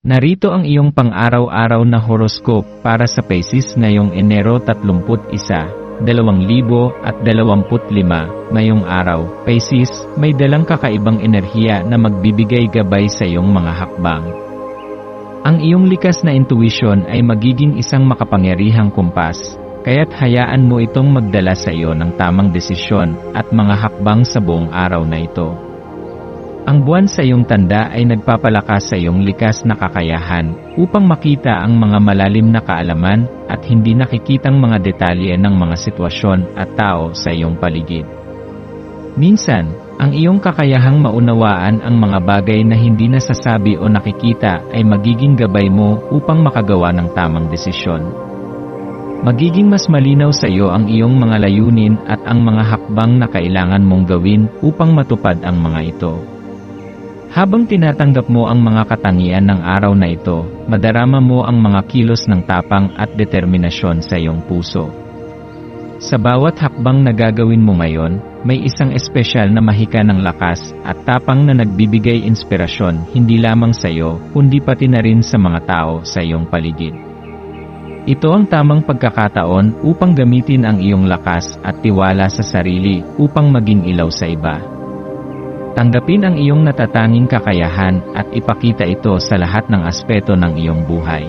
Narito ang iyong pang-araw-araw na horoscope para sa Pisces ngayong Enero 31, 2025, ngayong araw. Pisces, may dalang kakaibang enerhiya na magbibigay gabay sa iyong mga hakbang. Ang iyong likas na intuition ay magiging isang makapangyarihang kumpas, kaya't hayaan mo itong magdala sa iyo ng tamang desisyon at mga hakbang sa buong araw na ito. Ang buwan sa iyong tanda ay nagpapalakas sa iyong likas na kakayahan upang makita ang mga malalim na kaalaman at hindi nakikitang mga detalye ng mga sitwasyon at tao sa iyong paligid. Minsan, ang iyong kakayahang maunawaan ang mga bagay na hindi nasasabi o nakikita ay magiging gabay mo upang makagawa ng tamang desisyon. Magiging mas malinaw sa iyo ang iyong mga layunin at ang mga hakbang na kailangan mong gawin upang matupad ang mga ito. Habang tinatanggap mo ang mga katangian ng araw na ito, madarama mo ang mga kilos ng tapang at determinasyon sa iyong puso. Sa bawat hakbang na gagawin mo ngayon, may isang espesyal na mahika ng lakas at tapang na nagbibigay inspirasyon hindi lamang sa iyo, kundi pati na rin sa mga tao sa iyong paligid. Ito ang tamang pagkakataon upang gamitin ang iyong lakas at tiwala sa sarili upang maging ilaw sa iba. Tanggapin ang iyong natatanging kakayahan at ipakita ito sa lahat ng aspeto ng iyong buhay.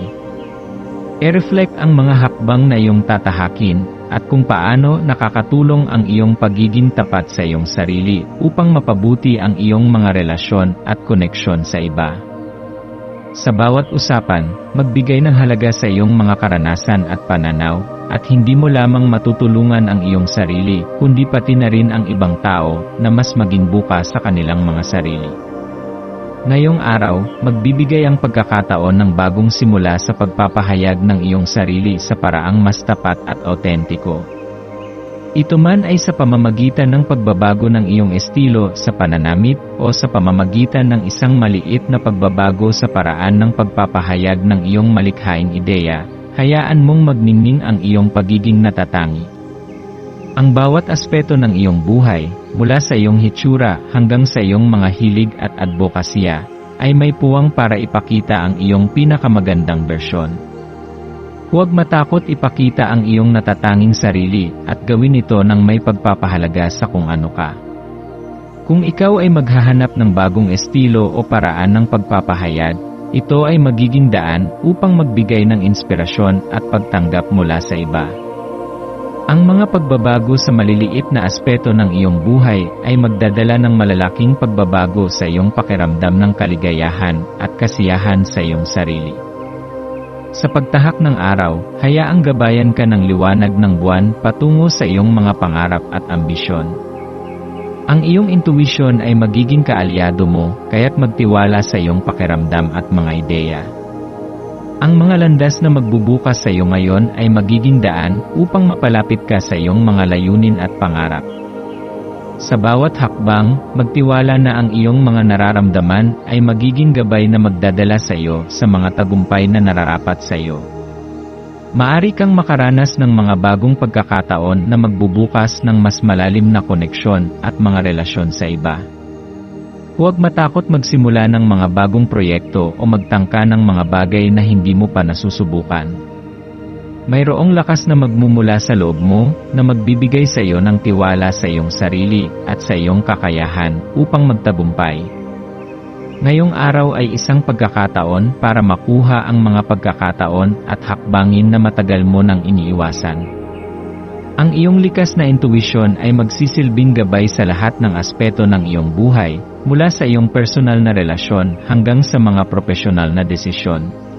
I-reflect ang mga hakbang na iyong tatahakin at kung paano nakakatulong ang iyong pagiging tapat sa iyong sarili upang mapabuti ang iyong mga relasyon at koneksyon sa iba. Sa bawat usapan, magbigay ng halaga sa iyong mga karanasan at pananaw, at hindi mo lamang matutulungan ang iyong sarili, kundi pati na rin ang ibang tao na mas maging bukas sa kanilang mga sarili. Ngayong araw, magbibigay ang pagkakataon ng bagong simula sa pagpapahayag ng iyong sarili sa paraang mas tapat at autentiko. Ito man ay sa pamamagitan ng pagbabago ng iyong estilo sa pananamit o sa pamamagitan ng isang maliit na pagbabago sa paraan ng pagpapahayag ng iyong malikhaing ideya, hayaan mong magningning ang iyong pagiging natatangi. Ang bawat aspeto ng iyong buhay, mula sa iyong hitsura hanggang sa iyong mga hilig at advokasya, ay may puwang para ipakita ang iyong pinakamagandang bersyon. Huwag matakot ipakita ang iyong natatanging sarili at gawin ito ng may pagpapahalaga sa kung ano ka. Kung ikaw ay maghahanap ng bagong estilo o paraan ng pagpapahayag, ito ay magiging daan upang magbigay ng inspirasyon at pagtanggap mula sa iba. Ang mga pagbabago sa maliliit na aspeto ng iyong buhay ay magdadala ng malalaking pagbabago sa iyong pakiramdam ng kaligayahan at kasiyahan sa iyong sarili. Sa pagtahak ng araw, hayaang gabayan ka ng liwanag ng buwan patungo sa iyong mga pangarap at ambisyon. Ang iyong intuition ay magiging kaalyado mo, kaya't magtiwala sa iyong pakiramdam at mga ideya. Ang mga landas na magbubukas sa iyo ngayon ay magiging daan upang mapalapit ka sa iyong mga layunin at pangarap. Sa bawat hakbang, magtiwala na ang iyong mga nararamdaman ay magiging gabay na magdadala sa iyo sa mga tagumpay na nararapat sa iyo. Maari kang makaranas ng mga bagong pagkakataon na magbubukas ng mas malalim na koneksyon at mga relasyon sa iba. Huwag matakot magsimula ng mga bagong proyekto o magtangka ng mga bagay na hindi mo pa nasusubukan. Mayroong lakas na magmumula sa loob mo na magbibigay sa iyo ng tiwala sa iyong sarili at sa iyong kakayahan upang magtagumpay. Ngayong araw ay isang pagkakataon para makuha ang mga pagkakataon at hakbangin na matagal mo nang iniiwasan. Ang iyong likas na intuition ay magsisilbing gabay sa lahat ng aspeto ng iyong buhay, mula sa iyong personal na relasyon hanggang sa mga profesional na desisyon.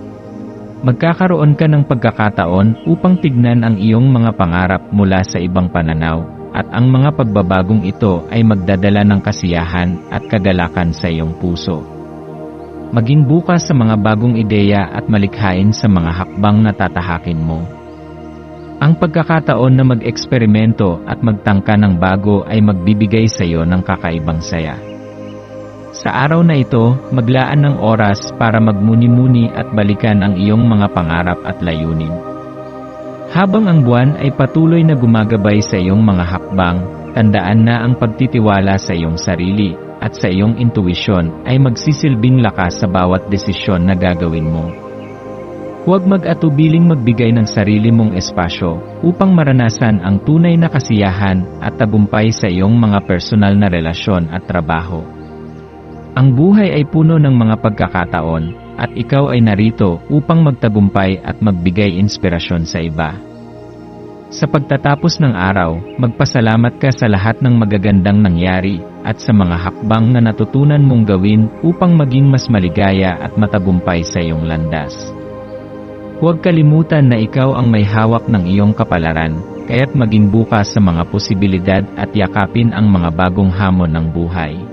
Magkakaroon ka ng pagkakataon upang tignan ang iyong mga pangarap mula sa ibang pananaw, at ang mga pagbabagong ito ay magdadala ng kasiyahan at kagalakan sa iyong puso. Maging bukas sa mga bagong ideya at malikhain sa mga hakbang na tatahakin mo. Ang pagkakataon na mag-eksperimento at magtangka ng bago ay magbibigay sa iyo ng kakaibang saya. Sa araw na ito, maglaan ng oras para magmuni-muni at balikan ang iyong mga pangarap at layunin. Habang ang buwan ay patuloy na gumagabay sa iyong mga hakbang, tandaan na ang pagtitiwala sa iyong sarili at sa iyong intuwisyon ay magsisilbing lakas sa bawat desisyon na gagawin mo. Huwag mag-atubiling magbigay ng sarili mong espasyo upang maranasan ang tunay na kasiyahan at tagumpay sa iyong mga personal na relasyon at trabaho. Ang buhay ay puno ng mga pagkakataon at ikaw ay narito upang magtagumpay at magbigay inspirasyon sa iba. Sa pagtatapos ng araw, magpasalamat ka sa lahat ng magagandang nangyari at sa mga hakbang na natutunan mong gawin upang maging mas maligaya at matagumpay sa iyong landas. Huwag kalimutan na ikaw ang may hawak ng iyong kapalaran, kaya't maging bukas sa mga posibilidad at yakapin ang mga bagong hamon ng buhay.